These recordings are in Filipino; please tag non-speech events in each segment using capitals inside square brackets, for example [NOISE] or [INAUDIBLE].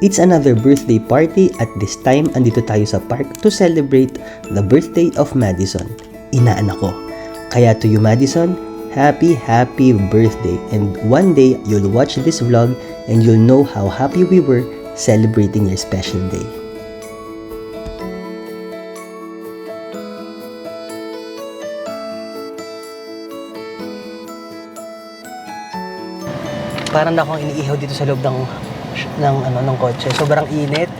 It's another birthday party at this time andito tayo sa park to celebrate the birthday of Madison, inaanak ko. Kaya to you Madison, happy happy birthday and one day you'll watch this vlog and you'll know how happy we were celebrating your special day. Parang na akong iniihaw dito sa loob ng ng ano ng kotse. Sobrang init.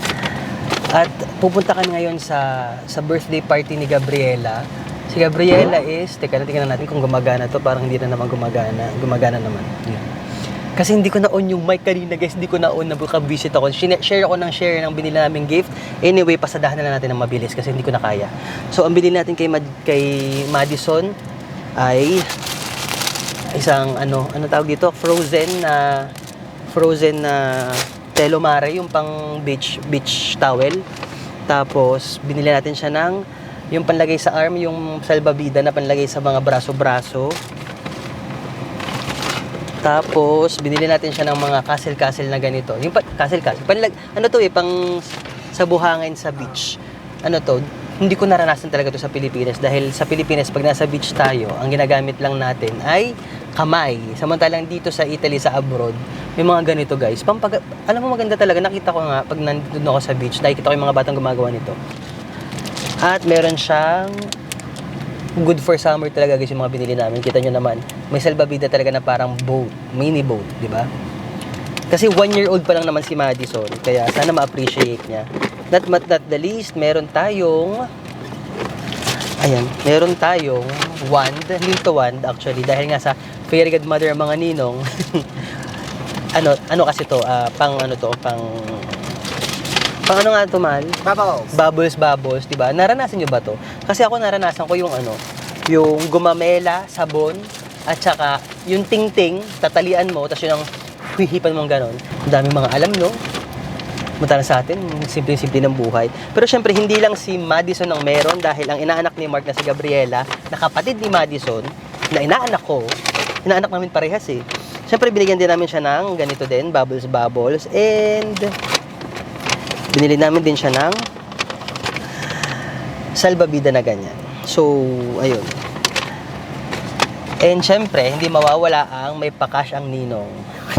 At pupunta kami ngayon sa sa birthday party ni Gabriela. Si Gabriela is, teka na tingnan natin kung gumagana to. Parang hindi na naman gumagana. Gumagana naman. Yun. Kasi hindi ko na-on yung mic kanina guys. Hindi ko na-on na visit ako. Share ako ng share ng binili naming gift. Anyway, pasadahan na lang natin ng mabilis kasi hindi ko na kaya. So, ang binili natin kay, Mad- kay Madison ay isang ano ano tawag dito frozen na frozen na telomare yung pang beach beach towel. Tapos binili natin siya ng yung panlagay sa arm yung salbabida na panlagay sa mga braso-braso. Tapos binili natin siya ng mga castle-castle na ganito. Yung castle-castle panlag ano to eh pang sa buhangin sa beach. Ano to hindi ko naranasan talaga to sa Pilipinas. Dahil sa Pilipinas pag nasa beach tayo ang ginagamit lang natin ay kamay. Samantalang dito sa Italy sa abroad may mga ganito guys. Pampag alam mo maganda talaga. Nakita ko nga pag nandun ako sa beach nakikita ko yung mga batang gumagawa nito. At meron siyang good for summer talaga guys yung mga binili namin. Kita nyo naman may salbabida talaga na parang boat mini boat di ba? Kasi one year old pa lang naman si Madison kaya sana ma-appreciate niya. Not but not the least meron tayong ayan meron tayong wand to wand actually. Dahil nga sa fairy godmother ang mga ninong [LAUGHS] ano ano kasi to ah, pang ano to pang pang ano nga to mal Babaw. bubbles bubbles, 'di ba? Naranasan niyo ba 'to? Kasi ako naranasan ko yung ano, yung gumamela, sabon, at saka yung ting-ting, tatalian mo, tapos yun ang hihipan mo ganon. Ang dami mga alam, no? Mutala sa atin, simple-simple ng buhay. Pero syempre, hindi lang si Madison ang meron dahil ang inaanak ni Mark na si Gabriela, na kapatid ni Madison, na inaanak ko, inaanak namin parehas eh. Syempre, binigyan din namin siya ng ganito din, bubbles bubbles, and binili namin din siya ng salbabida na ganyan. So, ayun. And syempre, hindi mawawala ang may pakash ang ninong.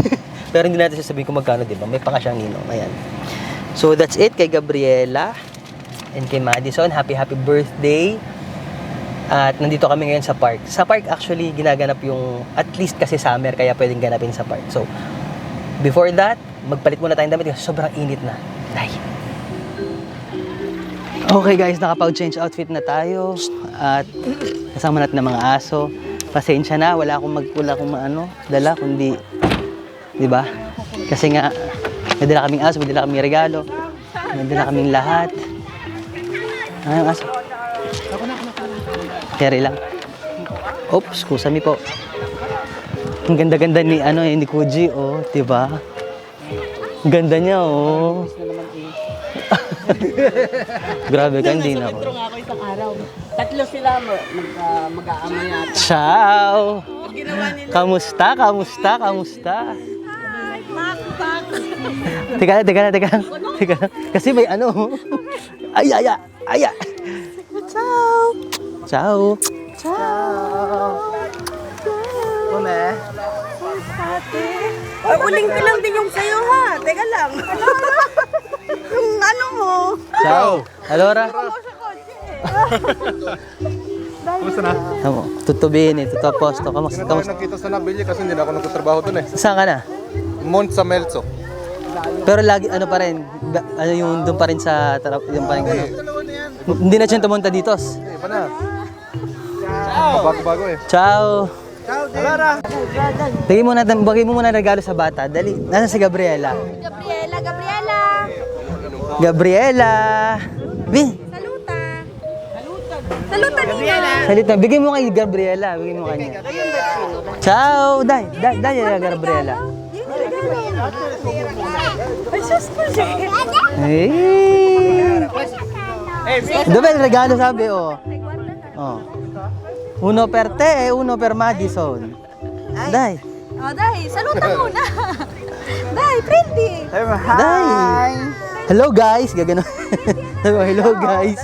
[LAUGHS] Pero hindi natin sasabihin kung magkano, di ba? May pakash ang ninong. Ayan. So, that's it kay Gabriela and kay Madison. Happy, happy birthday. At nandito kami ngayon sa park. Sa park, actually, ginaganap yung, at least kasi summer, kaya pwedeng ganapin sa park. So, before that, magpalit muna tayong damit kasi sobrang init na. Day. Okay guys, nakapag-change outfit na tayo at kasama natin ng mga aso. Pasensya na, wala akong mag wala akong maano, dala kundi 'di ba? Kasi nga may dala kaming aso, may dala kaming regalo. May dala kaming lahat. Ano yung aso? Carry lang. Oops, kusami po. Ang ganda-ganda ni ano eh, ni Kuji, oh, 'di ba? Ganda niya, oh. [LAUGHS] Grabe ka, hindi na ako. Metro nga ako isang araw. Tatlo sila mag, mag, mag-aama yata. Ciao! Kamusta? Kamusta? Kamusta? Teka lang, teka lang, teka lang. Teka lang. Kasi may ano. Ay, ay, ay, ay. ay. Ciao. Ciao. Kume. Ay, uling ko lang din yung sayo ha. Teka lang. [LAUGHS] yung ano mo. Ciao. Alora. Kumusta [LAUGHS] na? Tamo, tutubihin eh, tutoposto. Kamusta? Hindi na tayo Kamusta? nakita sa nabili kasi hindi na ako nagtatrabaho dun eh. Saan ka na? Mont sa Melso. Pero lagi, ano pa rin, ba- ano yung doon pa rin sa, tra- yung pa rin, ano. Hindi na siya tumunta dito. Eh, pa na. Ciao! Bago-bago eh. Ciao. Ciao, Alara! Bigay mo natin, bigay mo muna ng regalo sa bata. Dali. Nasaan si Gabriela? Gabriela, Gabriela! Gabriela! Bi, Saluta! Saluta! Saluta nila! salita. Bigay mo kay Gabriela. Bigay mo kanya. Ciao! Dai, dai, dai, Gabriela. Ay, sus ko siya! Eh. Doon yung regalo sabi, oh. Oh. Uno per te, eh, uno per Madison. Dai. O, dahil, saluta muna! Dahil, printing! Hi! Hello guys! Gagano. [LAUGHS] Hello guys!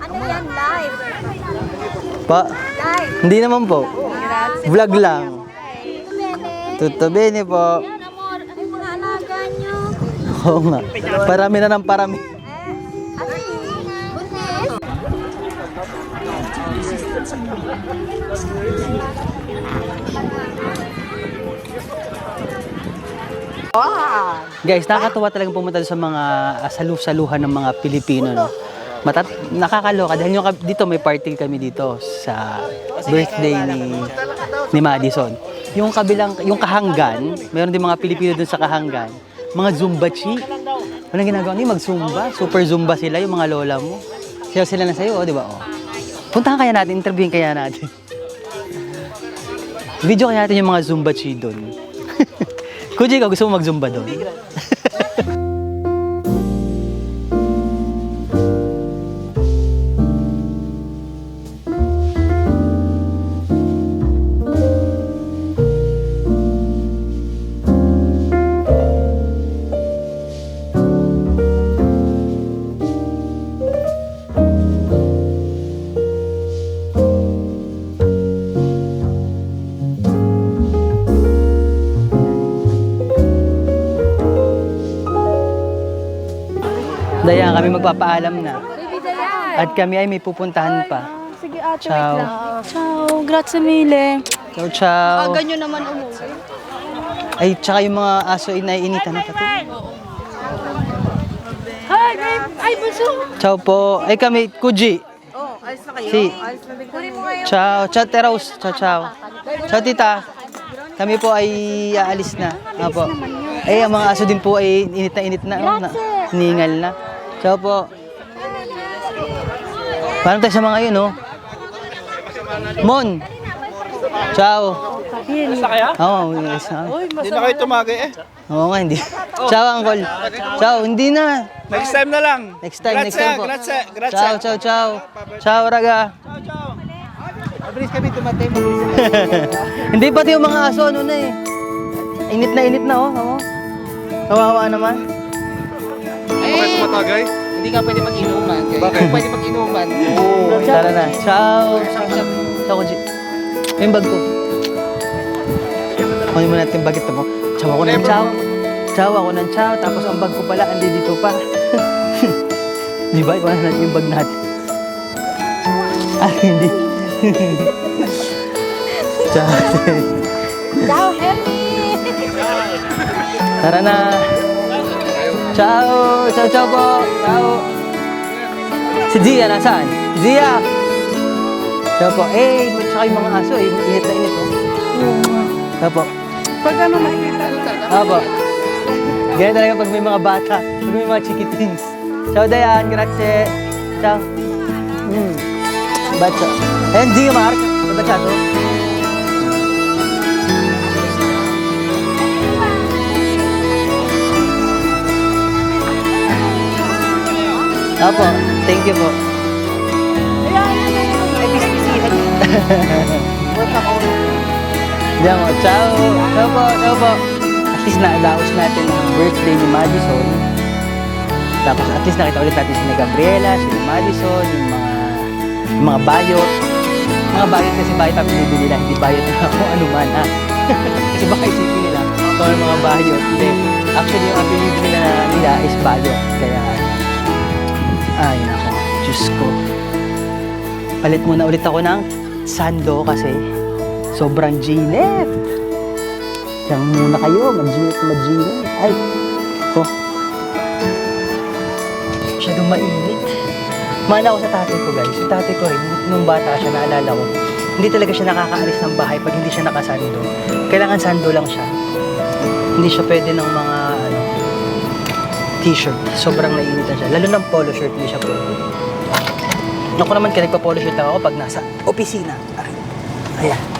Ano yan, live? Pa, hindi naman po. Vlog lang. Tutto bene po. Amor. Ano mga alaga nyo? Oo nga. Parami na ng parami. Guys, nakakatuwa talagang pumunta sa mga ah, salu-saluhan ng mga Pilipino, no? Matat nakakaloka dahil yung dito may party kami dito sa birthday ni ni Madison. Yung kabilang yung kahanggan, mayroon din mga Pilipino dun sa kahanggan. Mga Zumba chi. Walang ginagawa ni mag-Zumba. Super Zumba sila yung mga lola mo. Sila sila na sa'yo, oh, di ba? Oh. Puntahan kaya natin, interviewin kaya natin. Video kaya natin yung mga Zumba chi doon. [LAUGHS] Kuji, gusto mo mag-Zumba doon? Kami magpapaalam na. At kami ay may pupuntahan pa. Sige, ate, Ciao. wait lang. Ciao. Grazie mille. Ciao, ciao. Ganyo naman umuwi. Ay, tsaka yung mga aso ay naiinitan na kato. Hi, babe. Ay, bunso. Ciao po. Ay kami, Kuji. Oh, alis na kayo. Si. Alis na din kayo. Ciao. Ciao, Teros. Ciao, ciao. Ciao, tita. Kami po ay aalis na. Apo. Ay, ang mga aso din po ay init na init na. oh, na ningal na. Ciao po. Paano tayo sa mga yun, oh? Mon. Ciao. Basta kaya? Oo, yes na. Hindi na kayo tumagay eh. Oo nga, hindi. Ciao, Uncle. Ciao, hindi na. Next time na lang. Next time, next time po. Grazie, grazie. Ciao, ciao, ciao. Ciao, raga. Mabilis kami tumatay mo. [LAUGHS] Hindi pati yung mga aso, ano na eh. Init na init na, oh. Oo. Kawawa naman. Bakit tumatagay? Hindi ka pwede mag-inuman. Kaya Bakit? Kung pwede mag-inuman. Oo, tara na. Ciao. Ciao, Kuji. Yung bag ko. Kunin mo natin bagit mo. Ciao ako ng ciao. Ciao ako ng ciao. Tapos ang bag ko pala, andi dito pa. [LAUGHS] Di ba? Ikuha natin yung bag natin. Ah, hindi. [LAUGHS] ciao. Ciao, Henry. Tara na. Ciao. Ciao, ciao po. Ciao. Si Zia, nasaan? Zia! Ciao po. Eh, tsaka yung mga aso, eh, init na init, oh. Ciao po. Pag ano makikita na. Apo. Ganyan talaga pag may mga bata, pag may mga chikitings. Ciao, Dayan. Grazie. Ciao. Mm. Bacio. Ayan, Zia, Mark. Bacia to. Apo, thank you po. Diyan mo, ciao. Ciao po, ciao po. At least naadaos natin ang birthday ni Madison. Tapos at least nakita ulit natin si Gabriela, si Madison, yung mga mga bayot. Mga bayot kasi bayot ang binibili nila, hindi bayot na kung [LAUGHS] ano man ha. [LAUGHS] kasi baka isipin nila, ito mga bayot. Hindi. Actually, yung ang na nila is bayot. Kaya, ay nako, Diyos ko. Palit muna ulit ako ng sando kasi sobrang ginit. Diyan muna kayo, mag-ginit, mag-ginit. Ay, ko. Masyadong mainit. Mana ako sa tatay ko guys. Yung tatay ko rin, nung bata siya, naalala ko, hindi talaga siya nakakaalis ng bahay pag hindi siya nakasando. Kailangan sando lang siya. Hindi siya pwede ng mga t-shirt. Sobrang nainitan siya. Lalo ng polo shirt, hindi siya pwede. Ako naman, kaya nagpa-polo shirt ako pag nasa opisina. Ayan.